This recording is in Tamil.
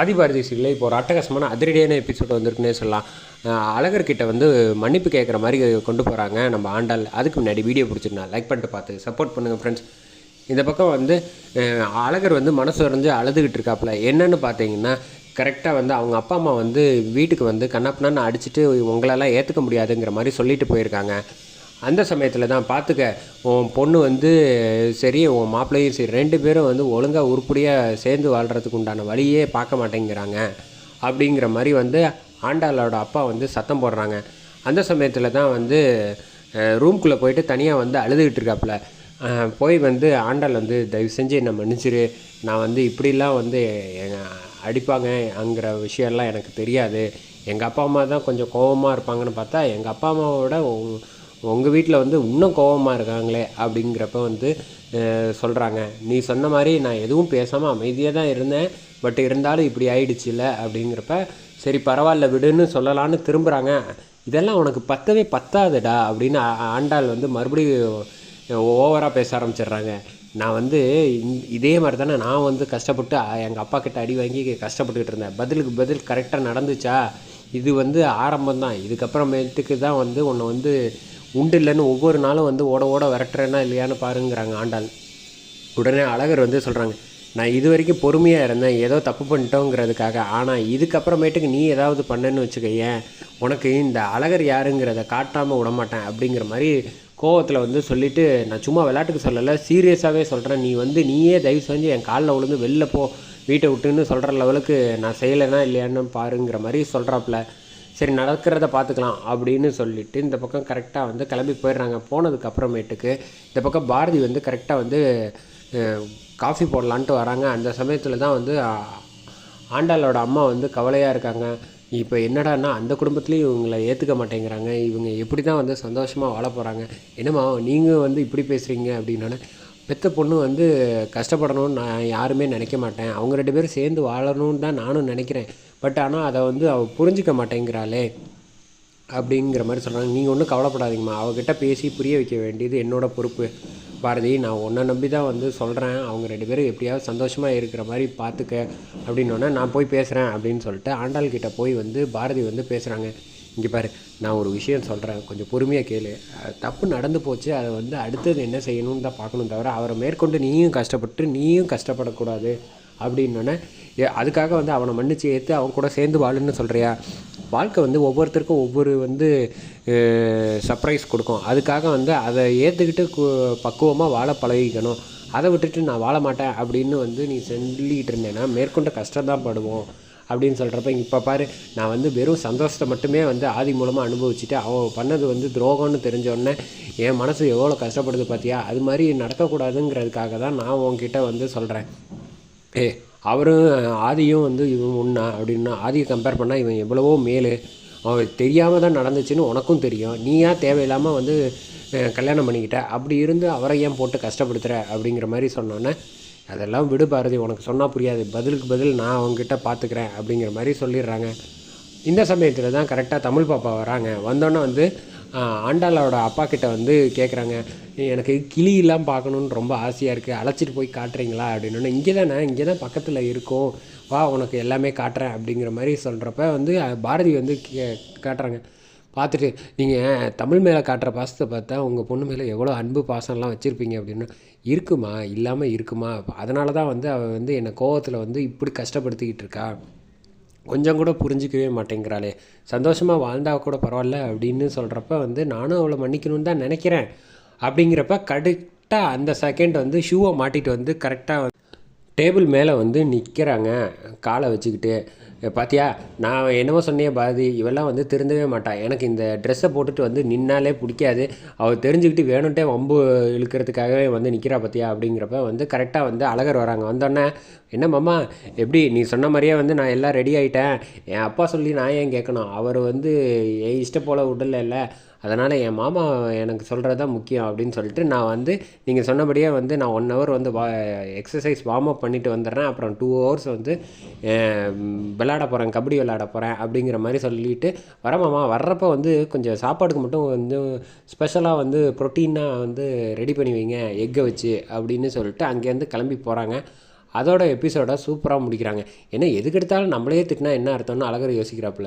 ஆதிபாரதி இப்போ ஒரு அட்டகாசமான அதிரடியான எபிசோட் வந்திருக்குன்னே சொல்லலாம். அழகர்கிட்ட வந்து மன்னிப்பு கேட்குற மாதிரி கொண்டு போகிறாங்க நம்ம ஆண்டாள். அதுக்கு முன்னாடி வீடியோ பிடிச்சிருந்தா லைக் பண்ணிட்டு பார்த்து சப்போர்ட் பண்ணுங்கள் ஃப்ரெண்ட்ஸ் இந்த பக்கம் வந்து அழகர் வந்து மனசு உறைஞ்சு அழுதுகிட்டு இருக்காப்புல. என்னன்னு பார்த்தீங்கன்னா கரெக்டாக வந்து அவங்க அப்பா அம்மா வந்து வீட்டுக்கு வந்து கண்ணப்பனான்னு அடிச்சுட்டு உங்களெல்லாம் ஏற்றுக்க முடியாதுங்கிற மாதிரி சொல்லிட்டு போயிருக்காங்க. அந்த சமயத்தில் தான் பார்த்துக்க உன் பொண்ணு வந்து சரி உன் மாப்பிள்ளையும் சரி ரெண்டு பேரும் வந்து ஒழுங்காக உருப்படியாக சேர்ந்து வாழ்கிறதுக்கு உண்டான வழியே பார்க்க மாட்டேங்கிறாங்க. அப்படிங்கிற மாதிரி வந்து ஆண்டாளோட அப்பா வந்து சத்தம் போடுறாங்க. அந்த சமயத்தில் தான் வந்து ரூம்குள்ளே போயிட்டு தனியாக வந்து அழுதுகிட்டு இருக்காப்புல. போய் வந்து ஆண்டாள் வந்து தயவு செஞ்சு என்னை மன்னிச்சிரு. நான் வந்து இப்படிலாம் வந்து எங்க- அடிப்பாங்க அங்கிற விஷயம்லாம் எனக்கு தெரியாது. எங்கள் அப்பா அம்மா தான் கொஞ்சம் கோவமாக இருப்பாங்கன்னு பார்த்தா எங்கள் அப்பா அம்மாவோட உங்கள் வீட்டில் வந்து இன்னும் கோபமாக இருக்காங்களே அப்படிங்கிறப்ப வந்து சொல்கிறாங்க நீ சொன்ன மாதிரி நான் எதுவும் பேசாமல் அமைதியாக தான் இருந்தேன். பட் இருந்தாலும் இப்படி ஆயிடுச்சுல்ல அப்படிங்கிறப்ப சரி பரவாயில்ல விடுன்னு சொல்லலான்னு திரும்புகிறாங்க இதெல்லாம் உனக்கு பத்தவே பத்தாதுடா அப்படின்னு ஆண்டாள் வந்து மறுபடியும் ஓவராக பேச ஆரம்பிச்சிடுறாங்க. நான் வந்து இதே மாதிரி தானே நான் வந்து கஷ்டப்பட்டு எங்கள் அப்பா கிட்ட அடி வாங்கி கஷ்டப்பட்டுக்கிட்டு இருந்தேன். பதிலுக்கு பதில் கரெக்டாக நடந்துச்சா? இது வந்து ஆரம்பம் தான் இதுக்கப்புறமேட்டுக்கு தான் வந்து உன்னை வந்து உண்டு இல்லைன்னு ஒவ்வொரு நாளும் வந்து ஓட ஓட விரட்டுறேன்னா இல்லையான்னு பாருங்கிறாங்க ஆண்டாள். உடனே அழகர் வந்து சொல்கிறாங்க நான் இது வரைக்கும் பொறுமையாக இருந்தேன் ஏதோ தப்பு பண்ணிட்டோங்கிறதுக்காக. ஆனால் இதுக்கப்புறமேட்டுக்கு நீ ஏதாவது பண்ணேன்னு வச்சுக்கையன் உனக்கு இந்த அழகர் யாருங்கிறத காட்டாமல் விடமாட்டேன் அப்படிங்கிற மாதிரி கோவத்தில் வந்து சொல்லிவிட்டு நான் சும்மா விளையாட்டுக்கு சொல்லலை சீரியஸாகவே சொல்கிறேன் நீ வந்து நீயே தயவு செஞ்சு என் காலில் விழுந்து வெளில போ வீட்டை விட்டுன்னு சொல்கிற லெவலுக்கு நான் செய்யலைன்னா இல்லையான்னு பாருங்கிற மாதிரி சொல்கிறாப்புல சரி நடக்கிறத பார்த்துக்கலாம் அப்படின்னு சொல்லிட்டு இந்த பக்கம் கரெக்டாக வந்து கிளம்பி போயிடுறாங்க. போனதுக்கு அப்புறமேட்டுக்கு இந்த பக்கம் பாரதி வந்து கரெக்டாக வந்து காஃபி போடலான்ட்டு வராங்க. அந்த சமயத்தில் தான் வந்து ஆண்டாளோட அம்மா வந்து கவலையாக இருக்காங்க. இப்போ என்னடான்னா அந்த குடும்பத்துலேயும் இவங்களை ஏற்றுக்க மாட்டேங்கிறாங்க. இவங்க எப்படி தான் வந்து சந்தோஷமாக வாழ போகிறாங்க என்னம்மா நீங்கள் வந்து இப்படி பேசுகிறீங்க அப்படின்னோடனே பெத்த பொண்ணு வந்து கஷ்டப்படணும்னு நான் யாருமே நினைக்க மாட்டேன். அவங்க ரெண்டு பேரும் சேர்ந்து வாழணும்னு தான் நானும் நினைக்கிறேன். பட் ஆனால் அதை வந்து அவள் புரிஞ்சிக்க மாட்டேங்கிறாளே அப்படிங்கிற மாதிரி சொல்கிறாங்க நீங்கள் ஒன்றும் கவலைப்படாதீங்கம்மா. அவகிட்ட பேசி புரிய வைக்க வேண்டியது என்னோடய பொறுப்பு. பாரதி நான் உன்னை நம்பி தான் வந்து சொல்கிறேன் அவங்க ரெண்டு பேரும் எப்படியாவது சந்தோஷமாக இருக்கிற மாதிரி பார்த்துக்க அப்படின்னோடனே நான் போய் பேசுகிறேன் அப்படின்னு சொல்லிட்டு ஆண்டாள்கிட்ட போய் வந்து பாரதி வந்து பேசுகிறாங்க இங்கே பாரு நான் ஒரு விஷயம் சொல்கிறேன் கொஞ்சம் பொறுமையாக கேளு. தப்பு நடந்து போச்சு அதை வந்து அடுத்தது என்ன செய்யணும்னு தான் பார்க்கணும் தவிர அவரை மேற்கொண்டு நீயும் கஷ்டப்பட்டு நீயும் கஷ்டப்படக்கூடாது அப்படின்னோடனே அதுக்காக வந்து அவனை மன்னிச்சு ஏற்று அவன் கூட சேர்ந்து வாழுன்னு சொல்கிறியா வாழ்க்கை வந்து ஒவ்வொருத்தருக்கும் ஒவ்வொரு வந்து சர்ப்ரைஸ் கொடுக்கும். அதுக்காக வந்து அதை ஏற்றுக்கிட்டு பக்குவமாக வாழ பழகிக்கணும். அதை விட்டுட்டு நான் வாழ மாட்டேன் அப்படின்னு வந்து நீ சொல்லிக்கிட்டு இருந்தேன்னா மேற்கொண்ட கஷ்டம் தான் படுவோம். அப்படின்னு சொல்கிறப்ப இப்போ பாரு நான் வந்து வெறும் சந்தோஷத்தை மட்டுமே வந்து ஆதி மூலமாக அனுபவிச்சுட்டு அவன் பண்ணது வந்து துரோகம்னு தெரிஞ்சோடனே என் மனசு எவ்வளோ கஷ்டப்படுது பார்த்தியா அது மாதிரி நடக்கக்கூடாதுங்கிறதுக்காக தான் நான் உன்கிட்ட வந்து சொல்கிறேன் ஏ அவரும் ஆதியும் வந்து இவன் உண்ணா அப்படின்னா ஆதியை கம்பேர் பண்ணால் இவன் எவ்வளவோ மேலு. அவன் தெரியாமல் தான் நடந்துச்சுன்னு உனக்கும் தெரியும். நீ ஏன் தேவையில்லாமல் வந்து கல்யாணம் பண்ணிக்கிட்ட? அப்படி இருந்து அவரை ஏன் போட்டு கஷ்டப்படுத்துகிற அப்படிங்கிற மாதிரி சொன்னோன்னே அதெல்லாம் விடு பாரதி உனக்கு சொன்னால் புரியாது. பதிலுக்கு பதில் நான் அவங்ககிட்ட பார்த்துக்கிறேன் அப்படிங்கிற மாதிரி சொல்லிடுறாங்க. இந்த சமயத்தில் தான் கரெக்டாக தமிழ் பாப்பா வராங்க. வந்தோன்னே வந்து ஆண்டாளோட அப்பா கிட்ட வந்து கேட்குறாங்க எனக்கு கிளியெல்லாம் பார்க்கணுன்னு ரொம்ப ஆசையாக இருக்குது அழைச்சிட்டு போய் காட்டுறீங்களா அப்படின்னு இங்கே தானே இங்கே தான் பக்கத்தில் இருக்கும். வா உனக்கு எல்லாமே காட்டுறேன் அப்படிங்கிற மாதிரி சொல்கிறப்ப வந்து பாரதி வந்து கே காட்டுறாங்க. பார்த்துட்டு நீங்கள் தமிழ் மேலே காட்டுற பாசத்தை பார்த்தா உங்கள் பொண்ணு மேலே எவ்வளோ அன்பு பாசம்லாம் வச்சுருப்பீங்க? அப்படின்னு. இருக்குமா இல்லாமல் இருக்குமா? அதனால தான் வந்து அவள் வந்து என்னை கோவத்தில் வந்து இப்படி கஷ்டப்படுத்திக்கிட்டு இருக்கா. கொஞ்சம் கூட புரிஞ்சிக்கவே மாட்டேங்கிறாளே. சந்தோஷமாக வாழ்ந்தா கூட பரவாயில்ல அப்படின்னு சொல்கிறப்ப வந்து நானும் அவளை மன்னிக்கணும்னு தான் நினைக்கிறேன். அப்படிங்கிறப்ப கரெக்டாக அந்த செகண்ட் வந்து ஷூவை மாட்டிட்டு வந்து கரெக்டாக டேபிள் மேலே வந்து நிற்கிறாங்க காலை வச்சுக்கிட்டு. பார்த்தியா பாத்தியா? நான் என்னமோ சொன்னேன் பாதி இவெல்லாம் வந்து திருந்தவே மாட்டான் எனக்கு இந்த ட்ரெஸ்ஸை போட்டுட்டு வந்து நின்னாலே பிடிக்காது. அவள் தெரிஞ்சுக்கிட்டு வேணும்ட்டே வம்பு இழுக்கிறதுக்காகவே வந்து நிற்கிறா பாத்தியா? அப்படிங்கிறப்ப வந்து கரெக்டாக வந்து அழகர் வராங்க. வந்தோடனே என்ன மாமா? எப்படி? நீ சொன்ன மாதிரியே வந்து நான் எல்லாம் ரெடி ஆகிட்டேன் என் அப்பா சொல்லி நான் ஏன் கேட்கணும்? அவர் வந்து என் இஷ்டம் போல் விடல இல்லை. அதனால் என் மாமா எனக்கு சொல்கிறது தான் முக்கியம். அப்படின்னு சொல்லிட்டு நான் வந்து நீங்கள் சொன்னபடியே வந்து நான் ஒன் ஹவர் வந்து வா எக்ஸசைஸ் வார்ம் அப் பண்ணிவிட்டு வந்துடுறேன். அப்புறம் டூ ஹவர்ஸ் வந்து விளாட போகிறேன் கபடி விளாட போகிறேன் அப்படிங்கிற மாதிரி சொல்லிவிட்டு வரேன் வர்றப்போ வந்து கொஞ்சம் சாப்பாடுக்கு மட்டும் வந்து ஸ்பெஷலாக வந்து ப்ரோட்டீனாக வந்து ரெடி பண்ணி வைங்க எக்கை வச்சு அப்படின்னு சொல்லிட்டு அங்கேருந்து கிளம்பி போகிறாங்க அதோட எபிசோட சூப்பராக முடிக்கிறாங்க. ஏன்னா எதுக்கு எடுத்தாலும் நம்மளே திட்டினா என்ன அர்த்தம்னு அழகர் யோசிக்கிறாப்புல.